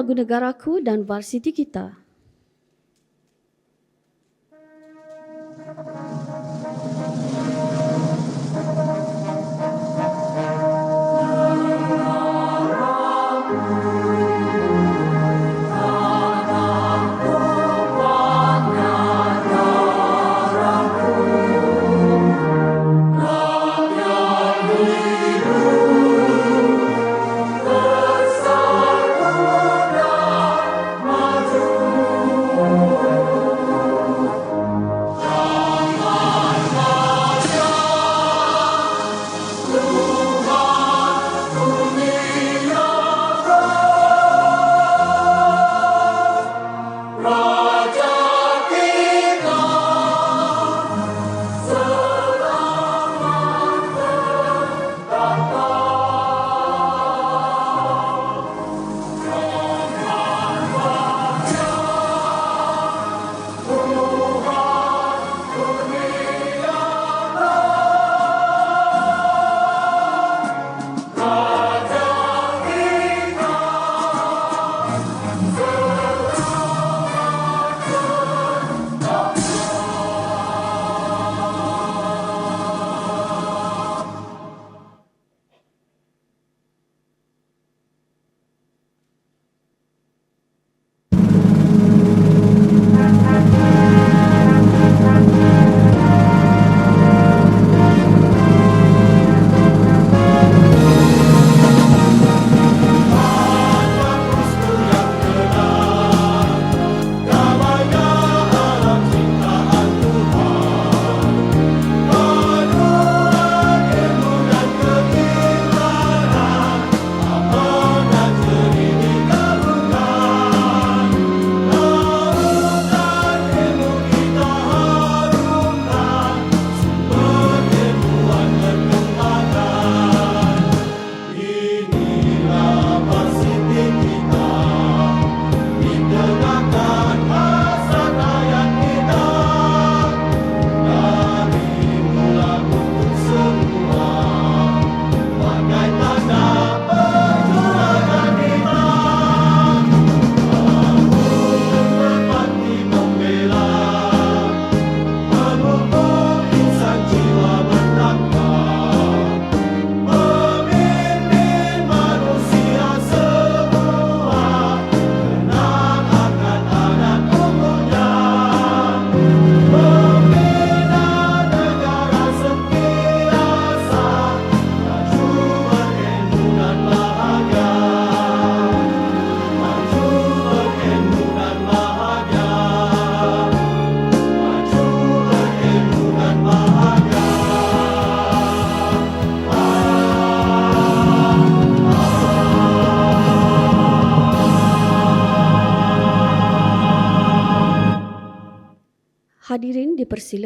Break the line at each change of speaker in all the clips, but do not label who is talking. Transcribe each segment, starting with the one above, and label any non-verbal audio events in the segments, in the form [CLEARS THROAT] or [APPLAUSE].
lagu negaraku dan varsity kita.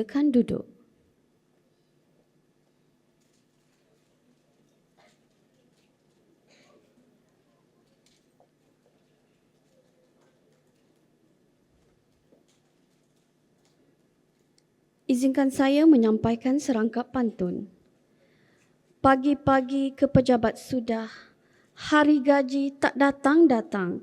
Dipersilakan duduk. Izinkan saya menyampaikan serangkap pantun. Pagi-pagi ke pejabat sudah, hari gaji tak datang-datang.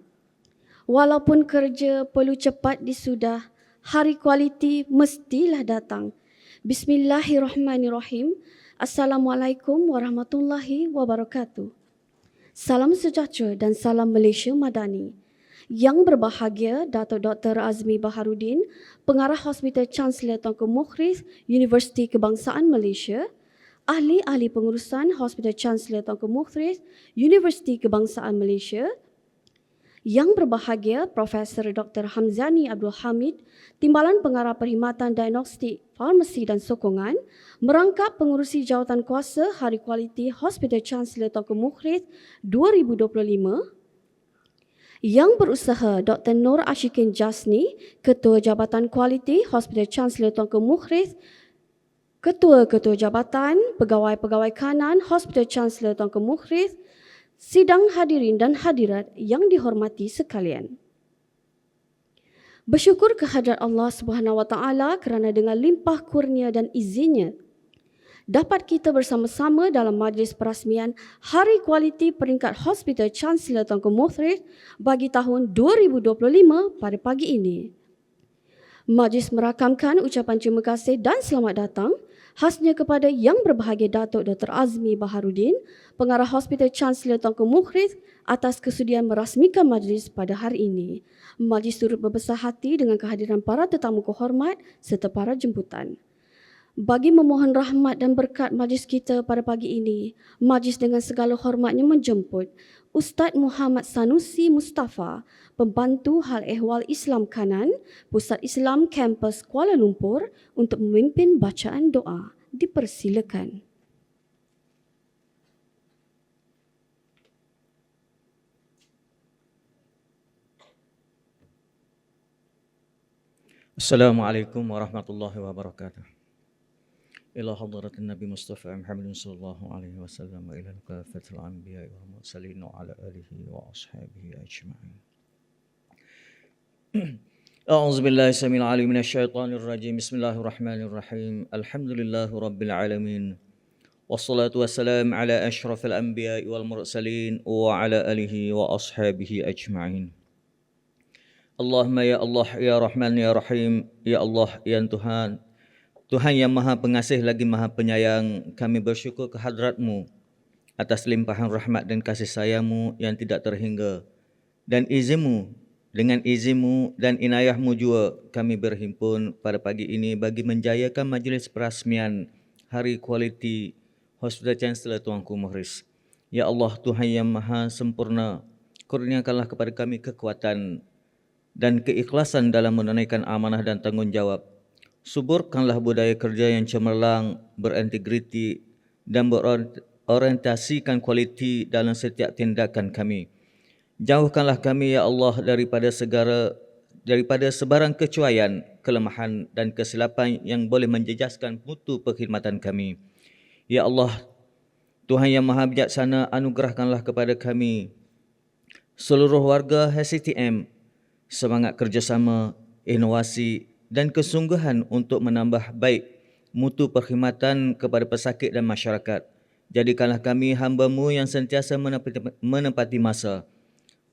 Walaupun kerja perlu cepat disudah, hari kualiti mestilah datang. Bismillahirrahmanirrahim. Assalamualaikum warahmatullahi wabarakatuh. Salam sejahtera dan salam Malaysia Madani. Yang berbahagia Datuk Dr. Azmi Baharudin, Pengarah Hospital Chancellor Tunku Mukhris Universiti Kebangsaan Malaysia, Ahli-ahli pengurusan Hospital Chancellor Tunku Mukhris Universiti Kebangsaan Malaysia, yang berbahagia Profesor Dr. Hamzani Abdul Hamid, Timbalan Pengarah Perkhidmatan Diagnostik, Farmasi dan Sokongan, merangkap pengurusi jawatan kuasa Hari Kualiti Hospital Chancellor Tunku Mukhris 2025, yang berusaha Dr. Nur Ashikin Jasni, Ketua Jabatan Kualiti Hospital Chancellor Tunku Mukhris, Ketua-Ketua Jabatan, Pegawai-Pegawai Kanan Hospital Chancellor Tunku Mukhris, sidang hadirin dan hadirat yang dihormati sekalian. Bersyukur kehadrat Allah Subhanahu Wa Taala kerana dengan limpah kurnia dan izinnya dapat kita bersama-sama dalam majlis perasmian Hari Kualiti Peringkat Hospital Chancellor Tunku Muthrid bagi tahun 2025 pada pagi ini. Majlis merakamkan ucapan terima kasih dan selamat datang khasnya kepada Yang Berbahagia Datuk Dr. Azmi Baharudin, Pengarah Hospital Chancellor Tunku Mukhriz atas kesudian merasmikan majlis pada hari ini. Majlis turut berbesar hati dengan kehadiran para tetamu kehormat serta para jemputan. Bagi memohon rahmat dan berkat majlis kita pada pagi ini, majlis dengan segala hormatnya menjemput Ustaz Muhammad Sanusi Mustafa, pembantu hal ehwal Islam Kanan, Pusat Islam Kampus Kuala Lumpur untuk memimpin bacaan doa. Dipersilakan.
Assalamualaikum warahmatullahi wabarakatuh. إلى حضرة النبي مصطفى محمد صلى الله عليه وسلم وإلى كافة الأنبياء والمرسلين وعلى آله وأصحابه أجمعين. [CLEARS THROAT] أعوذ بالله السميع العليم من الشيطان الرجيم. بسم الله الرحمن الرحيم. الحمد لله رب العالمين والصلاة والسلام على أشرف الأنبياء والمرسلين وعلى آله وأصحابه أجمعين. اللهم يا الله يا رحمن يا رحيم يا الله يا Tuhan Tuhan yang maha pengasih lagi maha penyayang, kami bersyukur kehadratmu atas limpahan rahmat dan kasih sayangmu yang tidak terhingga. Dan izinmu, dengan izinmu dan inayahmu juga kami berhimpun pada pagi ini bagi menjayakan majlis perasmian Hari Kualiti Hospital Chancellor Tuanku Muhriz. Ya Allah Tuhan yang maha sempurna, kurniakanlah kepada kami kekuatan dan keikhlasan dalam menunaikan amanah dan tanggungjawab Suburkanlah budaya kerja yang cemerlang, berintegriti dan berorientasikan kualiti dalam setiap tindakan kami. Jauhkanlah kami ya Allah daripada segala daripada sebarang kecuaian, kelemahan dan kesilapan yang boleh menjejaskan mutu perkhidmatan kami. Ya Allah, Tuhan yang Maha Bijaksana, anugerahkanlah kepada kami seluruh warga HCTM semangat kerjasama, inovasi dan kesungguhan untuk menambah baik mutu perkhidmatan kepada pesakit dan masyarakat. Jadikanlah kami hamba-Mu yang sentiasa menepati, menepati masa,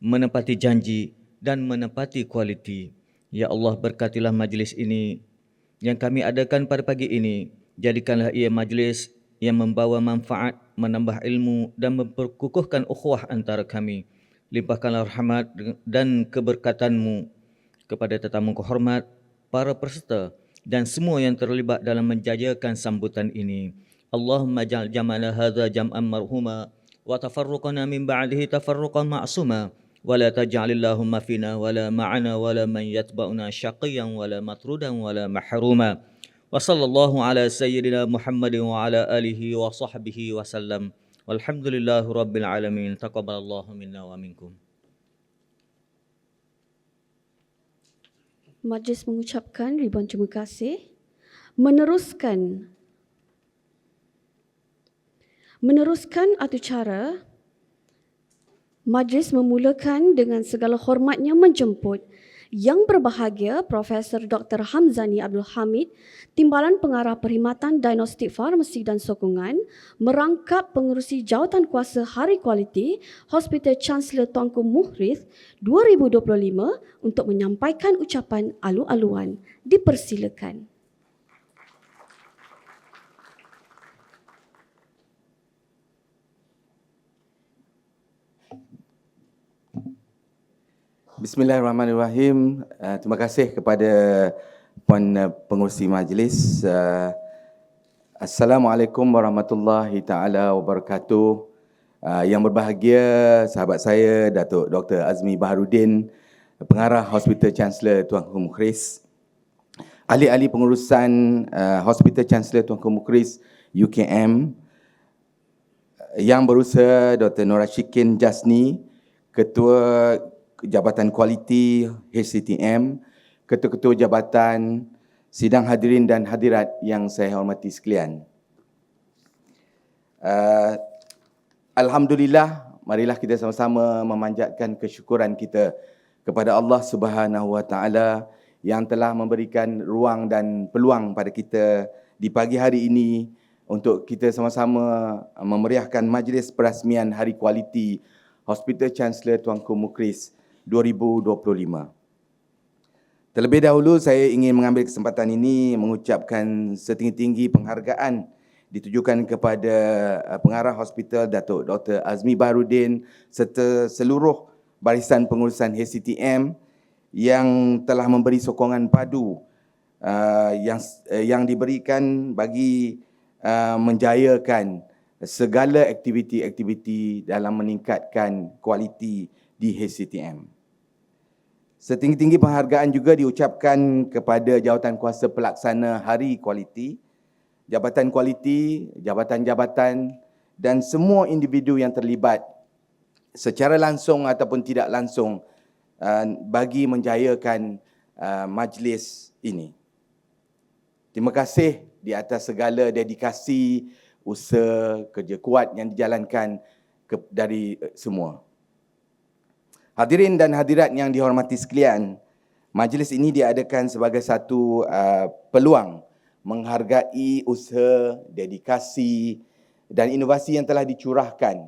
menepati janji dan menepati kualiti. Ya Allah berkatilah majlis ini yang kami adakan pada pagi ini. Jadikanlah ia majlis yang membawa manfaat, menambah ilmu dan memperkukuhkan ukhuwah antara kami. Limpahkanlah rahmat dan keberkatanmu kepada tetamu kehormat, para peserta dan semua yang terlibat dalam menjajakan sambutan ini. Allahumma ja'al jam'ana hadha jam'an marhuma wa tafarruqana min ba'dihi tafarruqan ma'suma wa la taj'al Allahumma fina wa la ma'ana wa la man yatba'una syaqiyan wa la matrudan wa la mahruma. Wa sallallahu ala sayyidina Muhammadin wa ala alihi wa sahbihi wa sallam. Walhamdulillahi rabbil alamin. Taqabbalallahu minna wa minkum.
Majlis mengucapkan ribuan terima kasih meneruskan meneruskan atau cara majlis memulakan dengan segala hormatnya menjemput yang berbahagia Profesor Dr. Hamzani Abdul Hamid, Timbalan Pengarah Perkhidmatan Diagnostik Farmasi dan Sokongan, merangkap pengurusi jawatan kuasa Hari Kualiti Hospital Chancellor Tuanku Muhriz 2025 untuk menyampaikan ucapan alu-aluan. Dipersilakan.
Bismillahirrahmanirrahim. Uh, terima kasih kepada puan uh, pengurusi majlis. Uh, Assalamualaikum warahmatullahi taala wabarakatuh. Uh, yang berbahagia sahabat saya Datuk Dr. Azmi Baharudin, pengarah Hospital Chancellor Tuanku Mukhris. Ahli-ahli pengurusan uh, Hospital Chancellor Tuanku Mukhris UKM yang berusaha Dr. Nora Shikin Jasni, Ketua Jabatan Kualiti HCTM, ketua-ketua jabatan, sidang hadirin dan hadirat yang saya hormati sekalian. Uh, Alhamdulillah, marilah kita sama-sama memanjatkan kesyukuran kita kepada Allah Subhanahu Wa Taala yang telah memberikan ruang dan peluang pada kita di pagi hari ini untuk kita sama-sama memeriahkan majlis perasmian Hari Kualiti Hospital Chancellor Tuanku Mukris 2025. Terlebih dahulu saya ingin mengambil kesempatan ini mengucapkan setinggi-tinggi penghargaan ditujukan kepada uh, pengarah hospital Datuk Dr. Azmi Baharudin serta seluruh barisan pengurusan HCTM yang telah memberi sokongan padu uh, yang uh, yang diberikan bagi uh, menjayakan segala aktiviti-aktiviti dalam meningkatkan kualiti di HCTM. Setinggi-tinggi penghargaan juga diucapkan kepada jawatan kuasa pelaksana Hari Kualiti jabatan kualiti, jabatan-jabatan dan semua individu yang terlibat secara langsung ataupun tidak langsung uh, bagi menjayakan uh, majlis ini. Terima kasih di atas segala dedikasi, usaha, kerja kuat yang dijalankan dari uh, semua. Hadirin dan hadirat yang dihormati sekalian, majlis ini diadakan sebagai satu uh, peluang menghargai usaha, dedikasi dan inovasi yang telah dicurahkan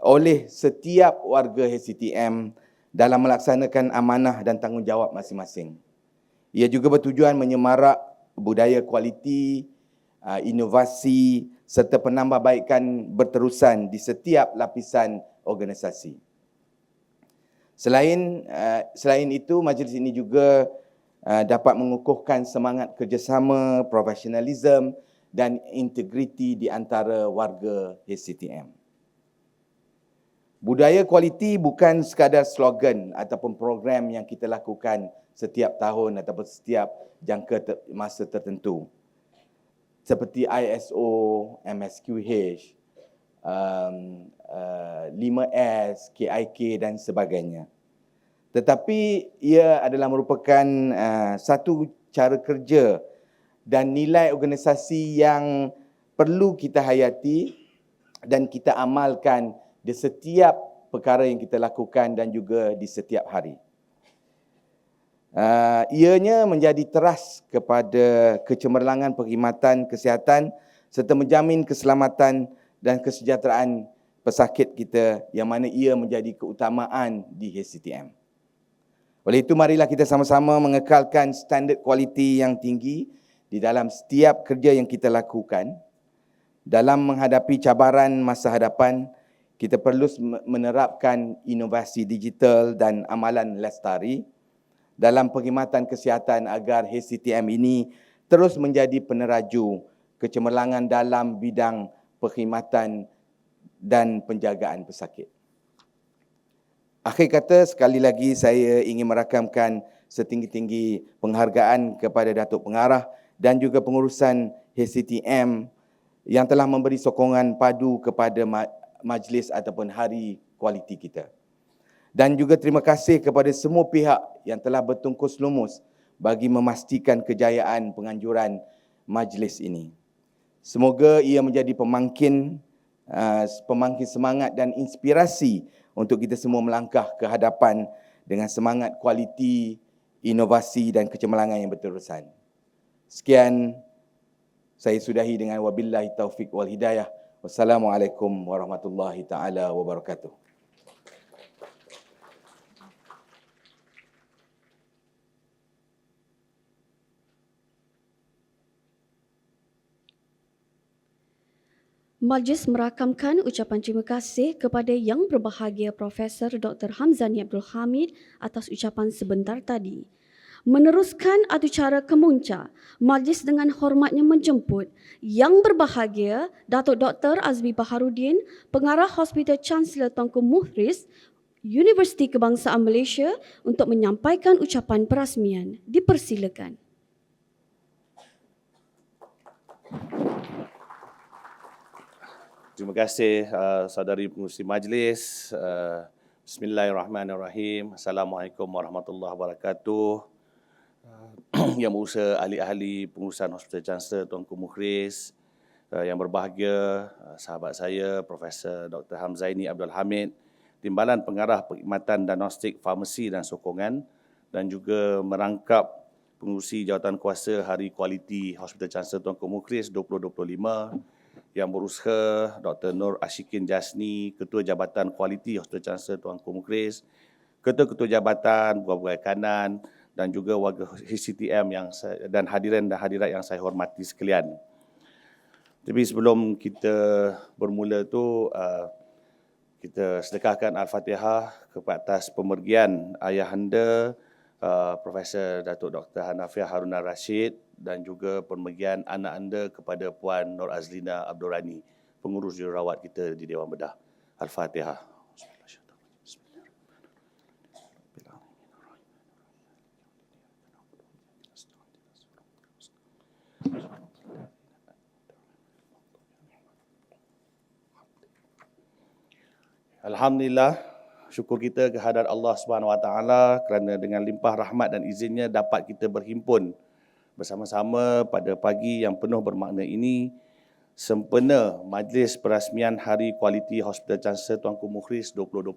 oleh setiap warga HCTM dalam melaksanakan amanah dan tanggungjawab masing-masing. Ia juga bertujuan menyemarak budaya kualiti, uh, inovasi serta penambahbaikan berterusan di setiap lapisan organisasi. Selain uh, selain itu majlis ini juga Uh, dapat mengukuhkan semangat kerjasama, profesionalisme dan integriti di antara warga HCTM. Budaya kualiti bukan sekadar slogan ataupun program yang kita lakukan setiap tahun ataupun setiap jangka ter- masa tertentu. Seperti ISO, MSQH, um, uh, 5S, KIK dan sebagainya tetapi ia adalah merupakan uh, satu cara kerja dan nilai organisasi yang perlu kita hayati dan kita amalkan di setiap perkara yang kita lakukan dan juga di setiap hari. Uh, ianya menjadi teras kepada kecemerlangan perkhidmatan kesihatan serta menjamin keselamatan dan kesejahteraan pesakit kita yang mana ia menjadi keutamaan di HCTM. Oleh itu marilah kita sama-sama mengekalkan standard kualiti yang tinggi di dalam setiap kerja yang kita lakukan. Dalam menghadapi cabaran masa hadapan, kita perlu menerapkan inovasi digital dan amalan lestari dalam perkhidmatan kesihatan agar HCTM ini terus menjadi peneraju kecemerlangan dalam bidang perkhidmatan dan penjagaan pesakit. Akhir kata sekali lagi saya ingin merakamkan setinggi-tinggi penghargaan kepada Datuk Pengarah dan juga pengurusan HCTM yang telah memberi sokongan padu kepada majlis ataupun hari kualiti kita. Dan juga terima kasih kepada semua pihak yang telah bertungkus lumus bagi memastikan kejayaan penganjuran majlis ini. Semoga ia menjadi pemangkin uh, pemangkin semangat dan inspirasi untuk kita semua melangkah ke hadapan dengan semangat kualiti, inovasi dan kecemerlangan yang berterusan. Sekian saya sudahi dengan wabillahi taufik wal hidayah. Wassalamualaikum warahmatullahi taala wabarakatuh.
Majlis merakamkan ucapan terima kasih kepada Yang Berbahagia Profesor Dr. Hamzani Abdul Hamid atas ucapan sebentar tadi. Meneruskan acara kemunca, majlis dengan hormatnya menjemput Yang Berbahagia Datuk Dr. Azmi Baharudin, Pengarah Hospital Chancellor Tunku Muhriz, Universiti Kebangsaan Malaysia untuk menyampaikan ucapan perasmian. Dipersilakan.
Terima kasih uh, saudari pengurusi majlis. Uh, Bismillahirrahmanirrahim. Assalamualaikum warahmatullahi wabarakatuh. Uh, [CLEARS THROAT] yang berusaha ahli-ahli pengurusan Hospital Chancellor Tuanku Mukhris, uh, yang berbahagia uh, sahabat saya Profesor Dr. Hamzaini Abdul Hamid, Timbalan Pengarah Perkhidmatan Diagnostik Farmasi dan Sokongan dan juga merangkap pengurusi jawatan kuasa Hari Kualiti Hospital Chancellor Tuanku Mukhris 2025 Yang Berusaha Dr. Nur Ashikin Jasni, Ketua Jabatan Kualiti Hospital Chancellor Tuanku Mukris, Ketua-ketua Jabatan, Buah-Buah Kanan dan juga warga HCTM yang saya, dan hadirin dan hadirat yang saya hormati sekalian. Tapi sebelum kita bermula tu, uh, kita sedekahkan Al-Fatihah kepada atas pemergian ayahanda uh, Profesor Datuk Dr. Hanafiah Haruna Rashid dan juga pemergian anak anda kepada Puan Nur Azlina Abdul Rani, pengurus jururawat kita di Dewan Bedah. Al-Fatihah. Alhamdulillah, syukur kita kehadrat Allah Subhanahu Wa Taala kerana dengan limpah rahmat dan izinnya dapat kita berhimpun bersama-sama pada pagi yang penuh bermakna ini sempena majlis perasmian Hari Kualiti Hospital Chancellor Tuanku Mukhris 2025.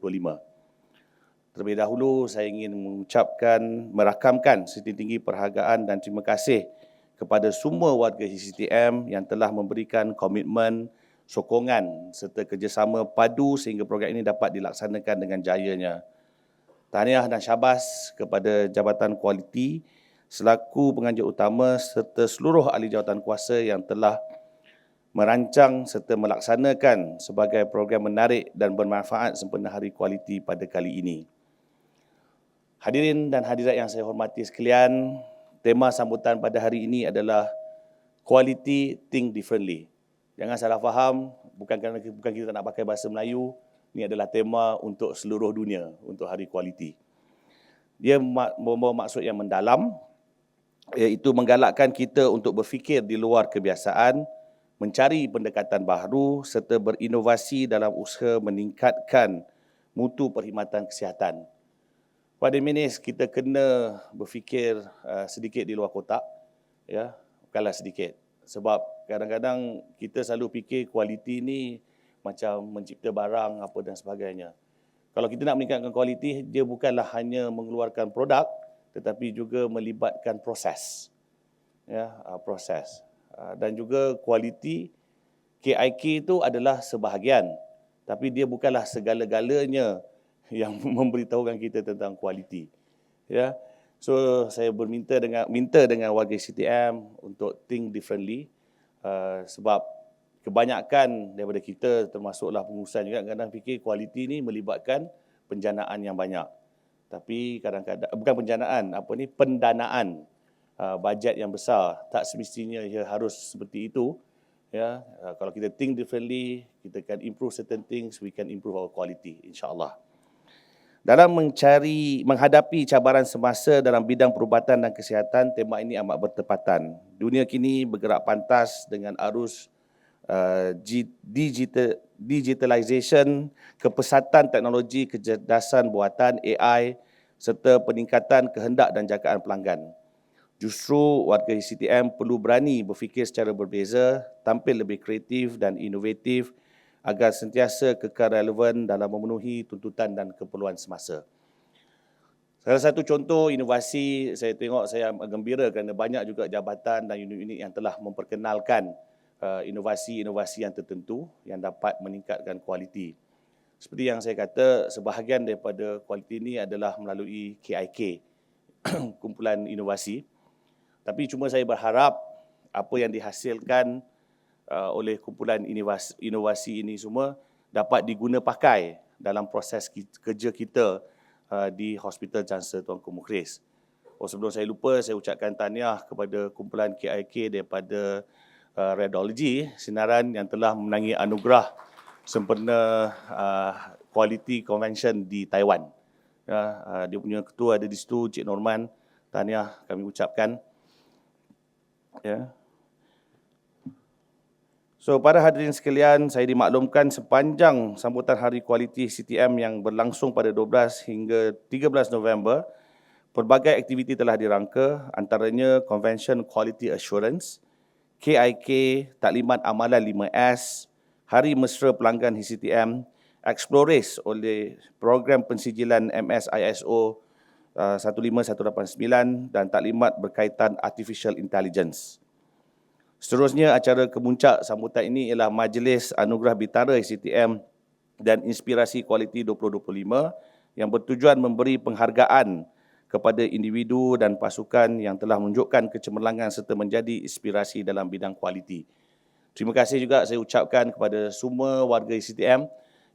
Terlebih dahulu saya ingin mengucapkan, merakamkan setinggi-tinggi perhargaan dan terima kasih kepada semua warga HCTM yang telah memberikan komitmen sokongan serta kerjasama padu sehingga program ini dapat dilaksanakan dengan jayanya. Tahniah dan syabas kepada Jabatan Kualiti selaku penganjur utama serta seluruh ahli jawatan kuasa yang telah merancang serta melaksanakan sebagai program menarik dan bermanfaat sempena Hari Kualiti pada kali ini. Hadirin dan hadirat yang saya hormati sekalian, tema sambutan pada hari ini adalah Quality Think Differently. Jangan salah faham, bukan kerana bukan kita nak pakai bahasa Melayu, ini adalah tema untuk seluruh dunia, untuk hari kualiti. Dia membawa maksud yang mendalam, iaitu menggalakkan kita untuk berfikir di luar kebiasaan, mencari pendekatan baru serta berinovasi dalam usaha meningkatkan mutu perkhidmatan kesihatan. Pada minis kita kena berfikir uh, sedikit di luar kotak, ya, bukanlah sedikit sebab kadang-kadang kita selalu fikir kualiti ni macam mencipta barang apa dan sebagainya. Kalau kita nak meningkatkan kualiti, dia bukanlah hanya mengeluarkan produk tetapi juga melibatkan proses. Ya, ah, proses. Ah, dan juga kualiti KIK itu adalah sebahagian tapi dia bukanlah segala-galanya [LAUGHS] yang [LAUGHS] memberitahukan kita tentang kualiti. Ya. So saya berminta dengan minta dengan warga CTM untuk think differently uh, sebab kebanyakan daripada kita termasuklah pengurusan juga kadang fikir kualiti ni melibatkan penjanaan yang banyak. Tapi kadang-kadang bukan penjanaan, apa ni pendanaan uh, bajet yang besar tak semestinya ia harus seperti itu. Ya, uh, kalau kita think differently, kita can improve certain things, we can improve our quality insya-Allah. Dalam mencari menghadapi cabaran semasa dalam bidang perubatan dan kesihatan, tema ini amat bertepatan. Dunia kini bergerak pantas dengan arus uh, digital, digitalization, kepesatan teknologi kecerdasan buatan AI serta peningkatan kehendak dan jagaan pelanggan. Justru warga CTM perlu berani berfikir secara berbeza, tampil lebih kreatif dan inovatif agar sentiasa kekal relevan dalam memenuhi tuntutan dan keperluan semasa. Salah satu contoh inovasi saya tengok saya gembira kerana banyak juga jabatan dan unit-unit yang telah memperkenalkan inovasi-inovasi yang tertentu yang dapat meningkatkan kualiti. Seperti yang saya kata, sebahagian daripada kualiti ini adalah melalui KIK, [CLEARS THROAT] kumpulan inovasi. Tapi cuma saya berharap apa yang dihasilkan uh, oleh kumpulan inovasi, inovasi ini semua dapat diguna pakai dalam proses kerja kita uh, di Hospital Chancellor Tuanku Mukhris. Oh, sebelum saya lupa, saya ucapkan tahniah kepada kumpulan KIK daripada uh, Radiology Sinaran yang telah menangi anugerah sempena uh, Quality Convention di Taiwan. Ya, uh, dia punya ketua ada di situ, Cik Norman. Tahniah kami ucapkan. Ya. So para hadirin sekalian, saya dimaklumkan sepanjang sambutan Hari Kualiti CTM yang berlangsung pada 12 hingga 13 November, pelbagai aktiviti telah dirangka antaranya Convention Quality Assurance, KIK, Taklimat Amalan 5S, Hari Mesra Pelanggan HCTM, Explores oleh Program Pensijilan MS ISO uh, 15189 dan taklimat berkaitan Artificial Intelligence. Seterusnya acara kemuncak sambutan ini ialah Majlis Anugerah Bitara ICTM dan Inspirasi Kualiti 2025 yang bertujuan memberi penghargaan kepada individu dan pasukan yang telah menunjukkan kecemerlangan serta menjadi inspirasi dalam bidang kualiti. Terima kasih juga saya ucapkan kepada semua warga ICTM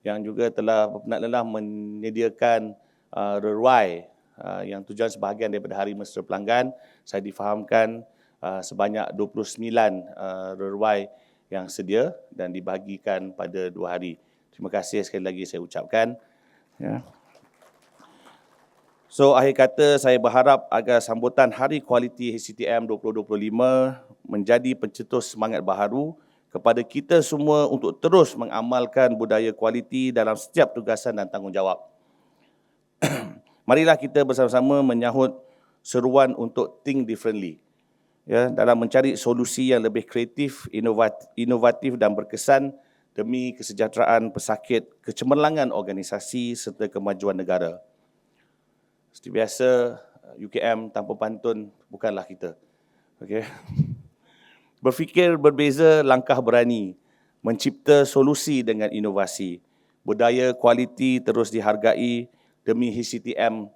yang juga telah berpenat lelah menyediakan uh, reruai uh, yang tujuan sebahagian daripada Hari Mesra Pelanggan. Saya difahamkan uh, sebanyak 29 uh, reruai yang sedia dan dibahagikan pada dua hari. Terima kasih sekali lagi saya ucapkan. Ya. So akhir kata saya berharap agar sambutan Hari Kualiti HCTM 2025 menjadi pencetus semangat baharu kepada kita semua untuk terus mengamalkan budaya kualiti dalam setiap tugasan dan tanggungjawab. [CLEARS THROAT] Marilah kita bersama-sama menyahut seruan untuk think differently. Ya, dalam mencari solusi yang lebih kreatif, inovatif, dan berkesan demi kesejahteraan pesakit, kecemerlangan organisasi serta kemajuan negara. Seperti biasa, UKM tanpa pantun bukanlah kita. Okay. [LAUGHS] Berfikir berbeza, langkah berani. Mencipta solusi dengan inovasi. Budaya kualiti terus dihargai demi HCTM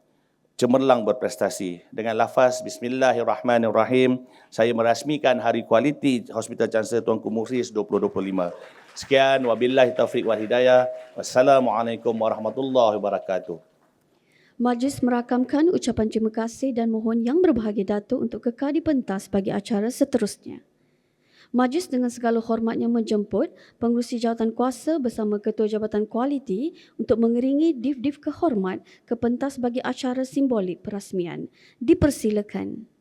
cemerlang berprestasi. Dengan lafaz Bismillahirrahmanirrahim, saya merasmikan Hari Kualiti Hospital Chancellor Tuanku Muhriz 2025. Sekian, wabillahi taufiq wal hidayah. Wassalamualaikum warahmatullahi wabarakatuh.
Majlis merakamkan ucapan terima kasih dan mohon yang berbahagia Datuk untuk kekal di pentas bagi acara seterusnya. Majlis dengan segala hormatnya menjemput pengurusi jawatan kuasa bersama Ketua Jabatan Kualiti untuk mengiringi div-div kehormat ke pentas bagi acara simbolik perasmian. Dipersilakan.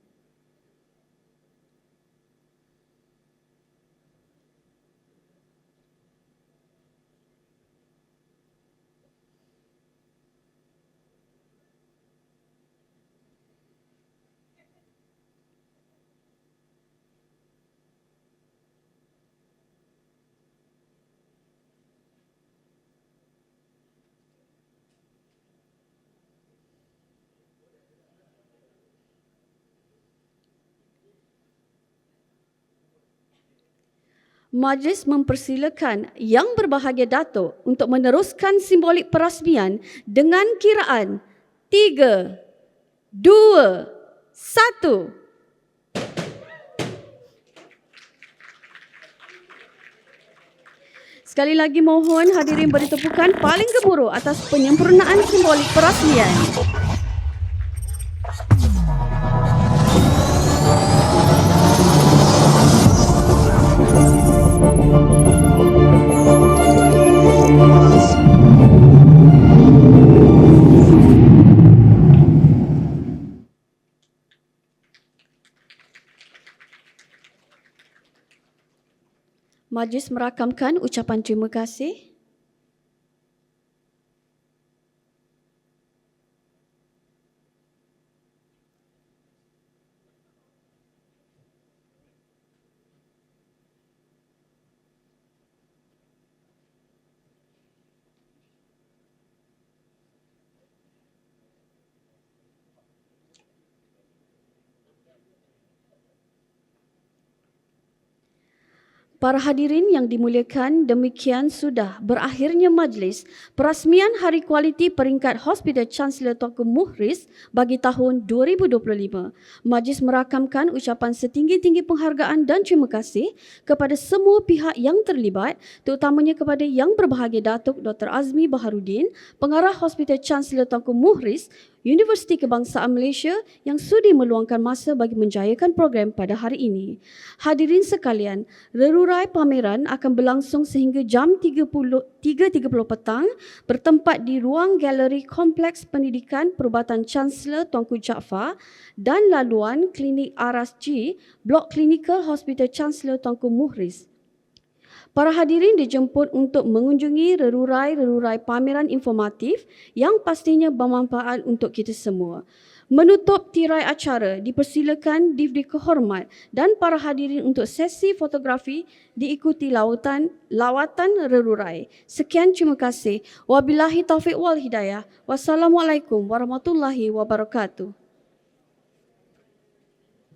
Majlis mempersilakan Yang Berbahagia Datuk untuk meneruskan simbolik perasmian dengan kiraan 3, 2, 1. Sekali lagi mohon hadirin beri tepukan paling gemuruh atas penyempurnaan simbolik perasmian. Majlis merakamkan ucapan terima kasih. Para hadirin yang dimuliakan, demikian sudah berakhirnya majlis perasmian Hari Kualiti Peringkat Hospital Chancellor Tuanku Muhriz bagi tahun 2025. Majlis merakamkan ucapan setinggi-tinggi penghargaan dan terima kasih kepada semua pihak yang terlibat, terutamanya kepada Yang Berbahagia Datuk Dr. Azmi Baharudin, Pengarah Hospital Chancellor Tuanku Muhriz, Universiti Kebangsaan Malaysia yang sudi meluangkan masa bagi menjayakan program pada hari ini. Hadirin sekalian, rerurai pameran akan berlangsung sehingga jam 3.30 petang bertempat di ruang galeri Kompleks Pendidikan Perubatan Chancellor Tuanku Jaafar dan laluan Klinik Aras G, Blok Klinikal Hospital Chancellor Tuanku Muhriz. Para hadirin dijemput untuk mengunjungi rerurai-rerurai pameran informatif yang pastinya bermanfaat untuk kita semua. Menutup tirai acara, dipersilakan divdi kehormat dan para hadirin untuk sesi fotografi diikuti lawatan lawatan rerurai. Sekian terima kasih. Wabillahi taufiq wal hidayah. Wassalamualaikum warahmatullahi wabarakatuh.